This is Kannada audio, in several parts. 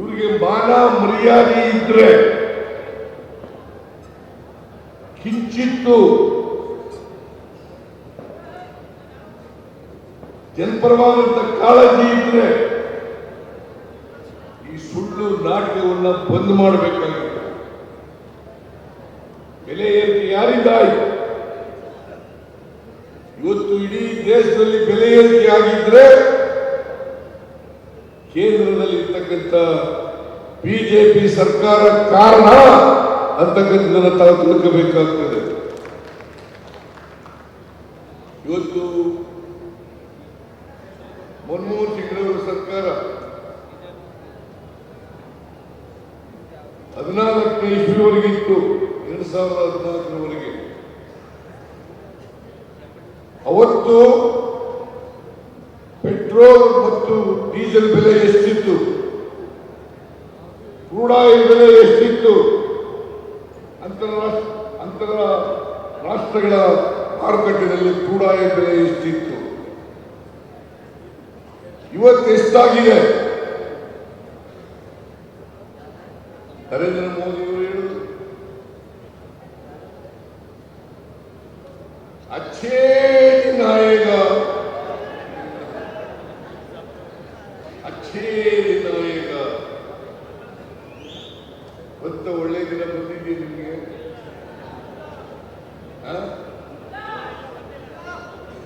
ಇವ್ರಿಗೆ ಮಾನ ಮರ್ಯಾದೆ ಇದ್ರೆ ಕಿಂಚಿತ್ತು ಜನಪರವಾದಂತ ಕಾಳಜಿ ಇದ್ರೆ ಈ ಸುಳ್ಳು ನಾಟಕವನ್ನ ಬಂದ್ ಮಾಡಬೇಕಾಗಿತ್ತು. ಬೆಲೆ ಏರಿಕೆ ಯಾರಿದ್ದಾಯ್ತು ಇವತ್ತು ಇಡೀ ದೇಶದಲ್ಲಿ ಬೆಲೆ ಏರಿಕೆ ಆಗಿದ್ರೆ ಕೇಂದ್ರದಲ್ಲಿ ಇರ್ತಕ್ಕಂಥ ಬಿಜೆಪಿ ಸರ್ಕಾರ ಕಾರಣ ಅಂತಕ್ಕಂಥದ್ದನ್ನ ತಾವು ತಿಳ್ಕೋಬೇಕಾಗ್ತದೆ. ಇವತ್ತು ಮನಮೋಹನ್ ಸಿಂಗ್ರವರ ಸರ್ಕಾರ ಹದಿನಾಲ್ಕನೇ ಇಸ್ವಿವರೆಗೆ ಇತ್ತು, ಎರಡ್ ಸಾವಿರದ ಹದಿನಾಲ್ಕರವರೆಗೆ. ಅವತ್ತು ಪೆಟ್ರೋಲ್ ಮತ್ತು ಡೀಸೆಲ್ ಬೆಲೆ ಎಷ್ಟಿತ್ತು? ಆಯಿಲ್ ಬೆಲೆ ಎಷ್ಟಿತ್ತು? ಅಂತರಾಷ್ಟ್ರ ಅಂತರ ರಾಷ್ಟ್ರಗಳ ಮಾರುಕಟ್ಟೆಯಲ್ಲಿ ಆಯಿಲ್ ಬೆಲೆ ಎಷ್ಟಿತ್ತು? ಇವತ್ತು ಎಷ್ಟಾಗಿದೆ? ನರೇಂದ್ರ ಮೋದಿ ಅವರು ಹೇಳುದು ಅಚ್ಚೇ ನಾಯಕ ಅಚ್ಚೇ ನಾಯಕ ಗೊತ್ತ ಒಳ್ಳೆ ದಿನ ಬಂದಿದೆ ನಿಮಗೆ?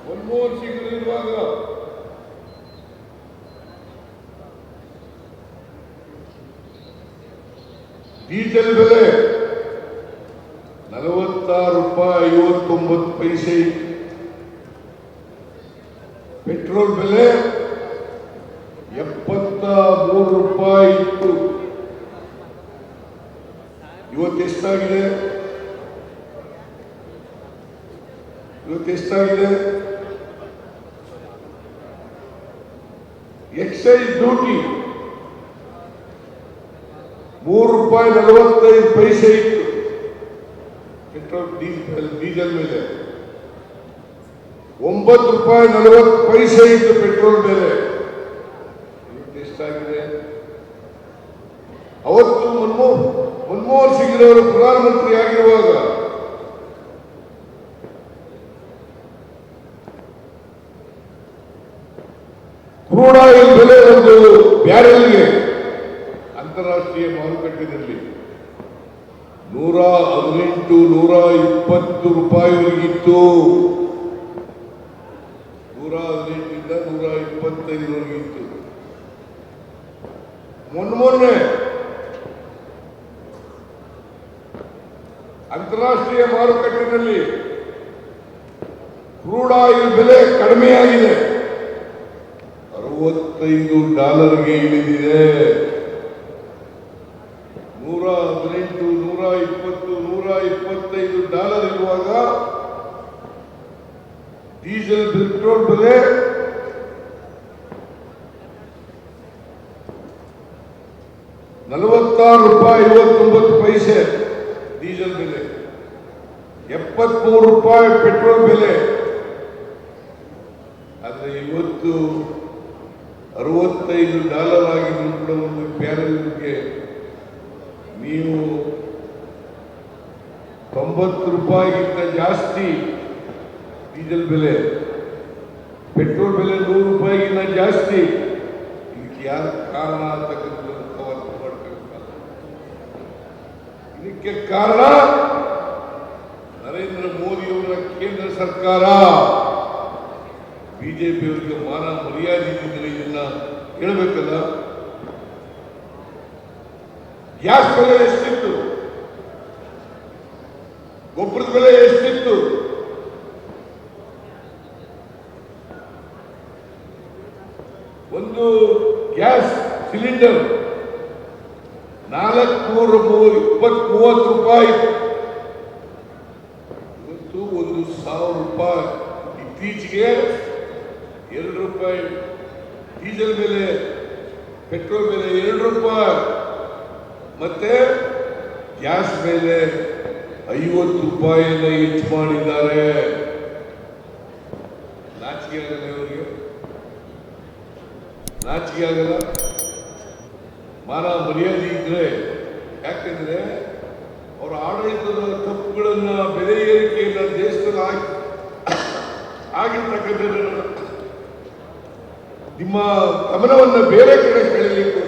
ಮನಮೋಹನ್ ಸಿಂಗ್ ಇರುವಾಗ ಡೀಸೆಲ್ ಬೆಲೆ ನಲವತ್ತಾರು ರೂಪಾಯಿ ಐವತ್ತೊಂಬತ್ತು ಪೈಸೆ. ಪೆಟ್ರೋಲ್ ಬೆಲೆ ಎಪ್ಪತ್ತ ಮೂರು ರೂಪಾಯಿ ಇತ್ತು ಇವತ್ತು ಎಷ್ಟಾಗಿದೆ? ಇವತ್ತು ಎಷ್ಟಾಗಿದೆ? ಎಕ್ಸೈಸ್ ಡ್ಯೂಟಿ ಮೂರು ರೂಪಾಯಿ ನಲವತ್ತೈದು ಪೈಸೆ ಇತ್ತು. ಪೆಟ್ರೋಲ್ ಡೀಸೆಲ್ ಡೀಸೆಲ್ ಮೇಲೆ. ಒಂಬತ್ತು ರೂಪಾಯಿ ನಲವತ್ತು ಪೈಸೆ ಇತ್ತು ಪೆಟ್ರೋಲ್ ಮೇಲೆ ಇವತ್ತು ಎಷ್ಟಾಗಿದೆ ಅವತ್ತು ಮನಮೋಹನ್ ಅವರು ಪ್ರಧಾನಮಂತ್ರಿ ಆಗಿರುವಾಗ ಕ್ರೂಡ್ ಆಯಿಲ್ ಬೆಲೆ ಒಂದು ಬ್ಯಾರೆಲ್ಗೆ ಅಂತಾರಾಷ್ಟ್ರೀಯ ಮಾರುಕಟ್ಟೆಯಲ್ಲಿ ನೂರ ಹದಿನೆಂಟು, ನೂರ ಇಪ್ಪತ್ತು ರೂಪಾಯಿವರೆಗಿತ್ತು. ನೂರ ಹದಿನೆಂಟರಿಂದ ನೂರ ಇಪ್ಪತ್ತೈದರವರೆಗಿತ್ತು. ಮೊನ್ನೆ ಮೊನ್ನೆ ಅಂತಾರಾಷ್ಟ್ರೀಯ ಮಾರುಕಟ್ಟೆಯಲ್ಲಿ ಕ್ರೂಡ್ ಆಯಿಲ್ ಬೆಲೆ ಕಡಿಮೆಯಾಗಿದೆ. ಅರವತ್ತೈದು ಡಾಲರ್ಗೆ ಇಳಿದಿದೆ. ನೂರ ಹದಿನೆಂಟು, ನೂರ ಇಪ್ಪತ್ತು, ನೂರ ಇಪ್ಪತ್ತೈದು ಡಾಲರ್ ಇರುವಾಗ ಡೀಸೆಲ್, ಪೆಟ್ರೋಲ್ ಬೆಲೆ ನಲವತ್ತಾರು ರೂಪಾಯಿ ಐವತ್ತೊಂಬತ್ತು ಪೈಸೆ. ಎಪ್ಪತ್ಮೂರು ರೂಪಾಯಿ ಪೆಟ್ರೋಲ್ ಬೆಲೆ. ಆದರೆ ಇವತ್ತು ಅರವತ್ತೈದು ಡಾಲರ್ ಆಗಿದ್ರು ಕೂಡ ಒಂದು ಬ್ಯಾರಲ್ಗೆ ನೀವು ತೊಂಬತ್ತು ರೂಪಾಯಿಗಿಂತ ಜಾಸ್ತಿ ಡೀಸೆಲ್ ಬೆಲೆ. ಪೆಟ್ರೋಲ್ ಬೆಲೆ ನೂರು ರೂಪಾಯಿಗಿಂತ ಜಾಸ್ತಿ. ಇದಕ್ಕೆ ಯಾರು ಕಾರಣ ಅಂತಕ್ಕಂಥದ್ದು ತಾವು ಅರ್ಥ ಮಾಡ್ಕೊಳ್ಬೇಕು. ಇದಕ್ಕೆ ಕಾರಣ ನರೇಂದ್ರ ಮೋದಿಯವರ ಕೇಂದ್ರ ಸರ್ಕಾರ ಬಿಜೆಪಿಯವರಿಗೆ ಮಾನ ಮರ್ಯಾದೆ ಇದ್ದಿದ್ರೆ ಇದನ್ನ ಹೇಳಬೇಕಲ್ಲ? ಗ್ಯಾಸ್ ಬೆಲೆ ಎಷ್ಟಿತ್ತು? ಗೊಬ್ಬರದ ಬೆಲೆ ಎಷ್ಟಿತ್ತು? ಒಂದು ಗ್ಯಾಸ್ ಸಿಲಿಂಡರ್ ನಾಲ್ಕುನೂರ ಇಪ್ಪತ್ ಮೂವತ್ತು ರೂಪಾಯಿ ಇವತ್ತು ಒಂದು ಸಾವಿರ ರೂಪಾಯಿ ಇತ್ತೀಚೆಗೆ ಎರಡು ರೂಪಾಯಿ ಡೀಸೆಲ್ ಬೆಲೆ, ಪೆಟ್ರೋಲ್ ಬೆಲೆ ಎರಡು ರೂಪಾಯಿ. ಮತ್ತೆ ಗ್ಯಾಸ್ ಮೇಲೆ ಐವತ್ತು ರೂಪಾಯಿಯನ್ನ ಹೆಚ್ಚು ಮಾಡಿದ್ದಾರೆ. ನಾಚಿಕೆ ಆಗಲ್ಲ ಇವರಿಗೆ. ನಾಚಿಕೆ ಆಗಲ್ಲ. ಮಾನ ಮರ್ಯಾದೆ ಇದ್ರೆ, ಯಾಕೆಂದ್ರೆ ಅವರ ಆಡಳಿತದ ತಪ್ಪುಗಳನ್ನ ಬೆಲೆ ಏರಿಕೆಯನ್ನ ದೇಶದಲ್ಲಿ ಆಗಿ ಆಗಿರ್ತಕ್ಕಂಥದ್ದನ್ನ ನಿಮ್ಮ ಗಮನವನ್ನು ಬೇರೆ ಕಡೆ ಸೆಳೆಯಲಿಕ್ಕೋಸ್ಕರ